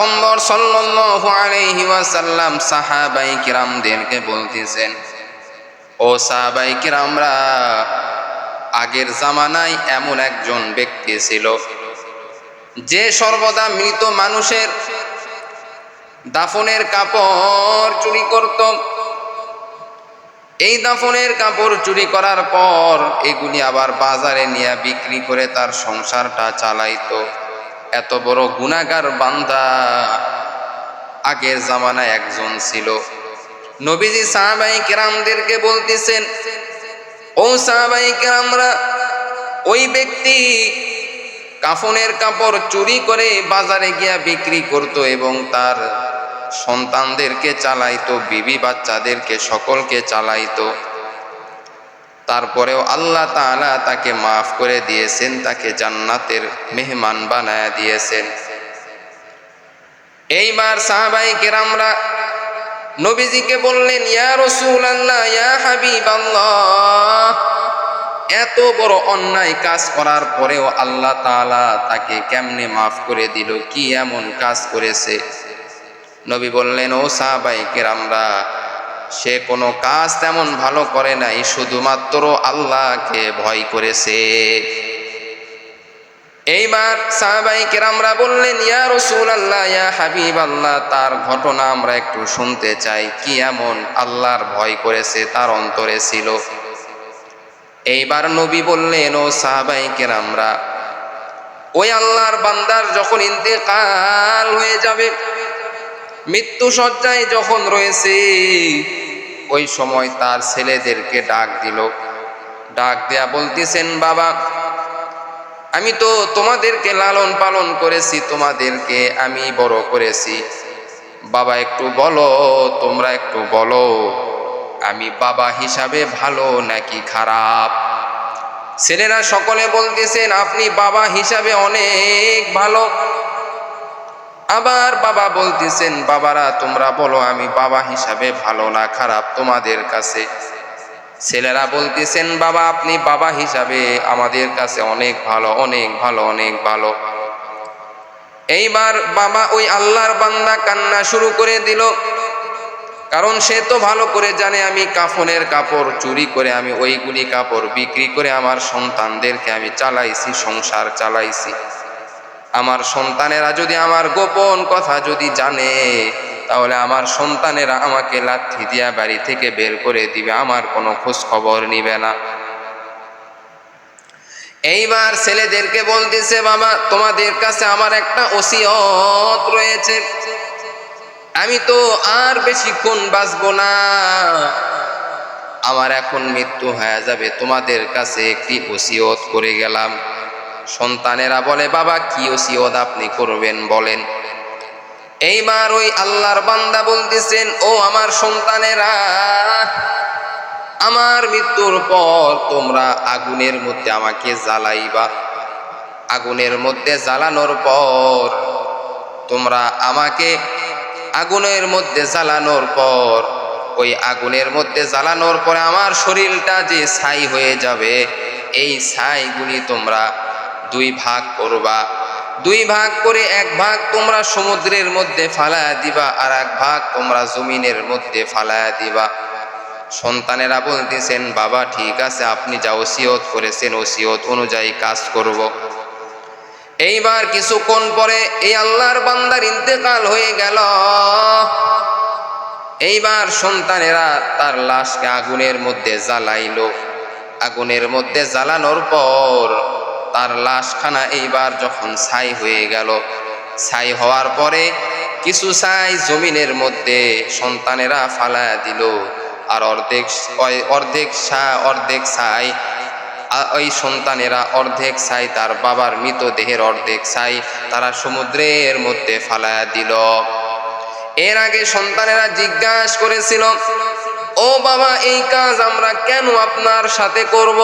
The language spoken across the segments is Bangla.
পয়গম্বর সাল্লাল্লাহু আলাইহি ওয়াসাল্লাম সাহাবাই কিরামদেরকে বলতেছেন, ও সাহাবাই কিরামরা, আগের জামানায় এমন একজন ব্যক্তি ছিল যে সর্বদা মৃত মানুষের দাফনের কাপড় চুরি করত। এই দাফনের কাপড় চুরি করার পর এগুলি আবার বাজারে নিয়ে বিক্রি করে তার সংসারটা চালাইতো। এত বড় গুণাগার বান্দা আগের জামানায় একজন ছিল। নবীজি সাহাবাই কেরামদেরকে বলতেছেন, ও সাহাবাই কেরামরা, ওই ব্যক্তি কাফনের কাপড় চুরি করে বাজারে গিয়া বিক্রি করত এবং তার সন্তানদেরকে চালাইতো, বিবি বাচ্চাদেরকে, সকলকে চালাইতো। তারপরেও আল্লাহ তাআলা তাকে মাফ করে দিয়েছেন, তাকে জান্নাতের মেহমান বানায় দিয়েছেন। এইবার সাহাবাই কেরামরা নবীজিকে বললেন, ইয়া রসুল আল্লাহ ইয়া আল্লাহ এত বড় অন্যায় কাজ করার পরেও আল্লাহ তাআলা তাকে কেমনে মাফ করে দিল, কি এমন কাজ করেছে? নবী বললেন, ও সাহাবাই কেরামরা সে কোনো কাজ তেমন ভালো করে নাই, শুধুমাত্র আল্লাহকে ভয় করেছে। এইবার সাহাবাই কেরামরা বললেন, ইয়া রসুল আল্লাহ ইয়া হাবিব আল্লাহ তার ঘটনা আমরা একটু শুনতে চাই। কি এমন আল্লাহর ভয় করেছে, তার অন্তরে ছিল? এইবার নবী বললেন, ও সাহাবাই কেরামরা, ওই আল্লাহর বান্দার যখন ইন্তেকাল হয়ে যাবে মৃত্যু সজ্জায় যখন রয়েছে ওই সময় তার ছেলেদেরকে ডাক দিল। ডাক দেয়া বলতেছেন, বাবা, আমি তো তোমাদেরকে লালন পালন করেছি, তোমাদেরকে আমি বড় করেছি। বাবা, একটু বলো, তোমরা একটু বলো, আমি বাবা হিসাবে ভালো নাকি খারাপ? ছেলেরা সকলে বলতেছেন, আপনি বাবা হিসাবে অনেক ভালো। আবার বাবা বলতেছেন, বাবারা, তোমরা বলো, আমি বাবা হিসাবে ভালো না খারাপ তোমাদের কাছে? ছেলেরা বলতেছেন, বাবা, আপনি বাবা হিসাবে আমাদের কাছে অনেক ভালো অনেক ভালো অনেক ভালো। এইবার বাবা ওই আল্লাহর বান্দা কান্না শুরু করে দিল। কারণ সে তো ভালো করে জানে, আমি কাফনের কাপড় চুরি করে, আমি ওইগুলি কাপড় বিক্রি করে আমার সন্তানদেরকে আমি চালাইছি, সংসার চালাইছি। আমার সন্তানেরা যদি আমার গোপন কথা যদি জানে, তাহলে আমার সন্তানেরা আমাকে লাথি দিয়া বাড়ি থেকে বের করে দিবে, আমার কোনো খোঁজ খবর নিবে না। এইবার ছেলেদেরকে বলতেছে, বাবা, তোমাদের কাছে আমার একটা ওসিয়ত রয়েছে। আমি তো আর বেশিক্ষণ বাঁচবো না। আমার এখন মৃত্যু হয়ে যাবে, তোমাদের কাছে একটি ওসিয়ত করে গেলাম। সন্তানেরা বলে, বাবা, কি ওসিয়ত আপনি করবেন বলেন? এইবার ওই আল্লাহর বান্দা বলতেছেন, ও আমার সন্তানেরা, আমার মৃত্যুর পর তোমরা আগুনের মধ্যে আমাকে জ্বালাইবা। আগুনের মধ্যে জ্বালানোর পর তোমরা আমাকে আগুনের মধ্যে জ্বালানোর পর, ওই আগুনের মধ্যে জ্বালানোর পরে আমার শরীরটা যে ছাই হয়ে যাবে, এই ছাইগুলি তোমরা দুই ভাগ করবা। দুই ভাগ করে এক ভাগ তোমরা সমুদ্রের মধ্যে ফালায়া দিবা আর এক ভাগ তোমরা জমিনের মধ্যে ফালায়া দিবা। সন্তানেরা বলতেছেন, বাবা, ঠিক আছে, আপনি যা ওসিয়ত করেছেন, ওসিয়ত অনুযায়ী কাজ করব। এইবার কিছুক্ষণ পরে এই আল্লাহর বান্দার ইন্তেকাল হয়ে গেল। এইবার সন্তানেরা তার লাশকে আগুনের মধ্যে জ্বালাইলো। আগুনের মধ্যে জ্বালানোর পর তার লাশখানা এইবার যখন ছাই হয়ে গেল। ছাই হওয়ার পরে কিছু ছাই জমিনের মধ্যে সন্তানেরা ফালায়া দিল। আর অর্ধেক অর্ধেক সা অর্ধেক ছাই ওই সন্তানেরা অর্ধেক ছাই তার বাবার মৃতদেহের অর্ধেক ছাই তারা সমুদ্রের মধ্যে ফালায়া দিল। এর আগে সন্তানেরা জিজ্ঞাসা করেছিল, ও বাবা, এই কাজ আমরা কেন আপনার সাথে করব?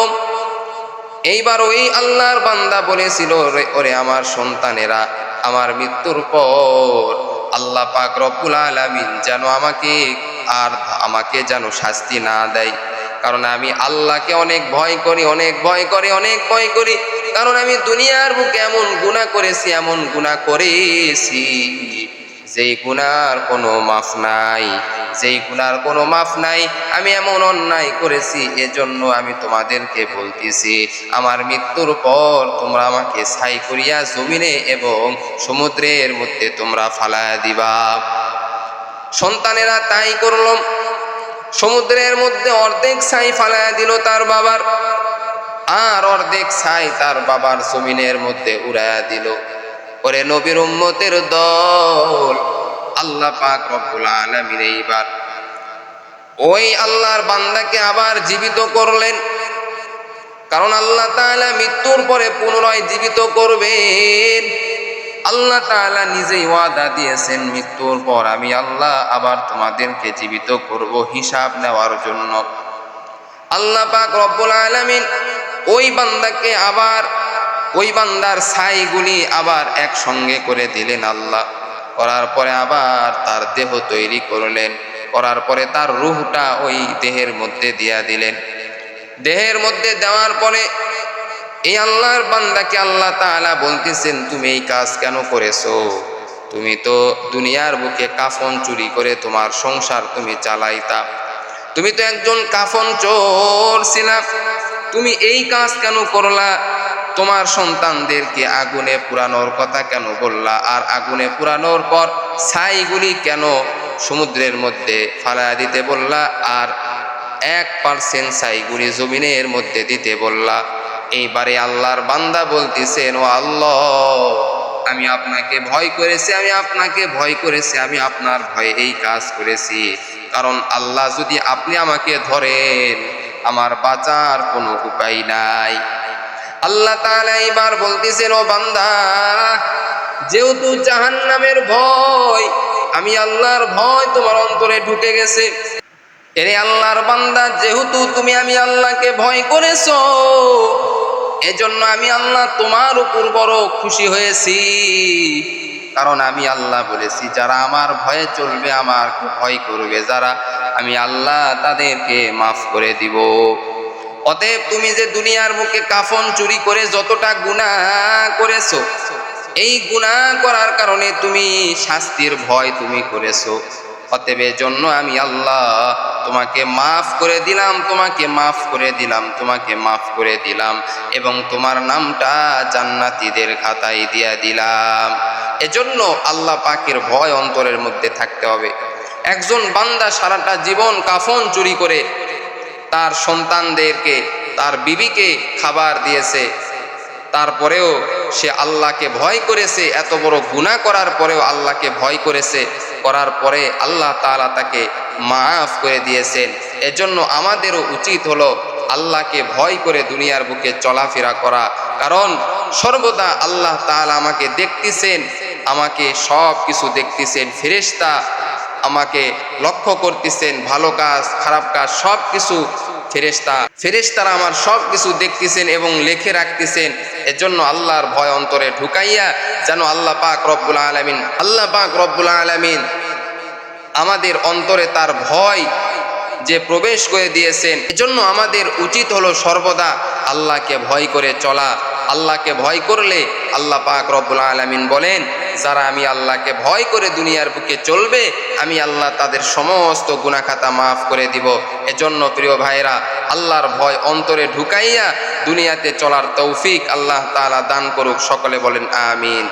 এইবার ওই আল্লাহর বান্দা বলেছিল "ওরে আমার সন্তানেরা, আমার মৃত্যুর পর আল্লাহ পাক রব্বুল আলামিন যেন আমাকে আর আমাকে যেন শাস্তি না দেয়। কারণ আমি আল্লাহকে অনেক ভয় করি, অনেক ভয় করি, অনেক ভয় করি। কারণ আমি দুনিয়ার বুকে এমন গুণা করেছি, এমন গুণা করেছি। যেই গুনার কোনো মাফ নাই, যেই গুনার কোনো মাফ নাই, আমি এমন অন্যায় করেছি, এজন্য আমি তোমাদেরকে বলতেছি, আমার মৃত্যুর পর তোমরা আমাকে ছাই করিয়া জমিনে এবং সমুদ্রের মধ্যে তোমরা ফালায়া দিবা। সন্তানেরা তাই করল। সমুদ্রের মধ্যে অর্ধেক ছাই ফালায়া দিল তার বাবার, আর অর্ধেক ছাই তার বাবার জমিনের মধ্যে উড়াইয়া দিল। ওরে নবীর উম্মতের দল। আল্লাহ পাক রব্বুল আলামিন এইবার ওই আল্লাহর বান্দাকে আবার জীবিত করলেন। কারণ আল্লাহ তাআলা মৃত্যুর পরে পুনরায় জীবিত করবেন। আল্লাহ তাআলা নিজেই ওয়াদা দিয়েছেন, মৃত্যুর পর আমি আল্লাহ আবার তোমাদেরকে জীবিত করব হিসাব নেওয়ার জন্য। আল্লাহ পাক রব্বুল আলামিন ওই বান্দাকে আবার ওই বান্দার ছাইগুলি আবার একসঙ্গে করে দিলেন আল্লাহ। করার পরে আবার তার দেহ তৈরি করলেন। করার পরে তার রুহটা ওই দেহের মধ্যে দিয়া দিলেন। দেহের মধ্যে দেওয়ার পরে এই আল্লাহর বান্দাকে আল্লাহ তাআলা বলতেছেন, তুমি এই কাজ কেন করেছ? তুমি তো দুনিয়ার বুকে কাফন চুরি করে তোমার সংসার তুমি চালাইতা। তুমি তো একজন কাফন চোর ছিলা। তুমি এই কাজ কেন করলা? তোমার সন্তানদেরকে আগুনে পুরানোর কথা কেন বললা? আর আগুনে পুরানোর পর ছাইগুলি কেন সমুদ্রের মধ্যে ফালা দিতে বললা? আর এক পার্সেন্ট ছাইগুলি জমিনের মধ্যে দিতে বললা। এইবারে আল্লাহর বান্দা বলতেছেন, ও আল্লাহ, আমি আপনাকে ভয় করেছি, আমি আপনাকে ভয় করেছি, আমি আপনার ভয়ে এই কাজ করেছি। কারণ আল্লাহ যদি আপনি আমাকে ধরেন, আমার বাঁচার কোনো উপায় নাই। আল্লাহ তাআলা এবার বলতেছেন, ও বান্দা, যেহেতু জাহান্নামের ভয়, আমি আল্লাহর ভয় তোমার অন্তরে ঢুকে গেছে। এরে আল্লাহর বান্দা, যেহেতু তুমি আমি আল্লাহকে ভয় করেছ, এজন্য আমি আল্লাহ তোমার উপর বড় খুশি হয়েছি। কারণ আমি আল্লাহ বলেছি, যারা আমার ভয়ে চলবে আমার ভয় করবে, যারা আমি আল্লাহ তাদেরকে মাফ করে দিব। অতএব তুমি যে দুনিয়ার মুখে কাফন চুরি করে যতটা গুণা করেছ, এই গুণা করার কারণে তুমি শাস্তির ভয় তুমি করেছ। অতএব জন্য আমি আল্লাহ তোমাকে মাফ করে দিলাম, তোমাকে মাফ করে দিলাম, তোমাকে মাফ করে দিলাম এবং তোমার নামটা জান্নাতীদের খাতায় দিয়া দিলাম। এজন্য আল্লাহ পাকের ভয় অন্তরের মধ্যে থাকতে হবে। একজন বান্দা সারাটা জীবন কাফন চুরি করে তার সন্তানদেরকে, তার বিবিকে খাবার দিয়েছে। তারপরেও সে আল্লাহকে ভয় করেছে, এত বড় গুণা করার পরেও আল্লাহকে ভয় করেছে। করার পরে আল্লাহ তাআলা তাকে মাফ করে দিয়েছেন। এজন্য আমাদেরও উচিত হলো আল্লাহকে ভয় করে দুনিয়ার বুকে চলাফেরা করা। কারণ সর্বদা আল্লাহ তাআলা আমাকে দেখতেছেন, আমাকে সব কিছু দেখতেছেন, ফেরেশতা আমাকে লক্ষ্য করতেছেন, ভালো কাজ, খারাপ কাজ সব কিছু ফেরেশতা। ফেরেশতারা আমার সব কিছু দেখতেছেন এবং লেখে রাখতেছেন। এজন্য আল্লাহর ভয় অন্তরে ঢুকাইয়া যেন আল্লাহ পাক রব্বুল আলামিন, আল্লাহ পাক রব্বুল আলামিন আমাদের অন্তরে তার ভয় যে প্রবেশ করে দিয়েছেন। এজন্য আমাদের উচিত হলো সর্বদা আল্লাহকে ভয় করে চলা। আল্লাহকে ভয় করলে আল্লাহ পাক রব্বুল আলামিন বলেন যারা আমি আল্লাহকে ভয় করে দুনিয়ার বুকে চলবে, আমি আল্লাহ তাদের সমস্ত গুনাখাতা মাফ করে দিব। এজন্য প্রিয় ভাইরা আল্লাহর ভয় অন্তরে ঢুকাইয়া দুনিয়াতে চলার তৌফিক আল্লাহ তালা দান করুক, সকলে বলেন আমিন।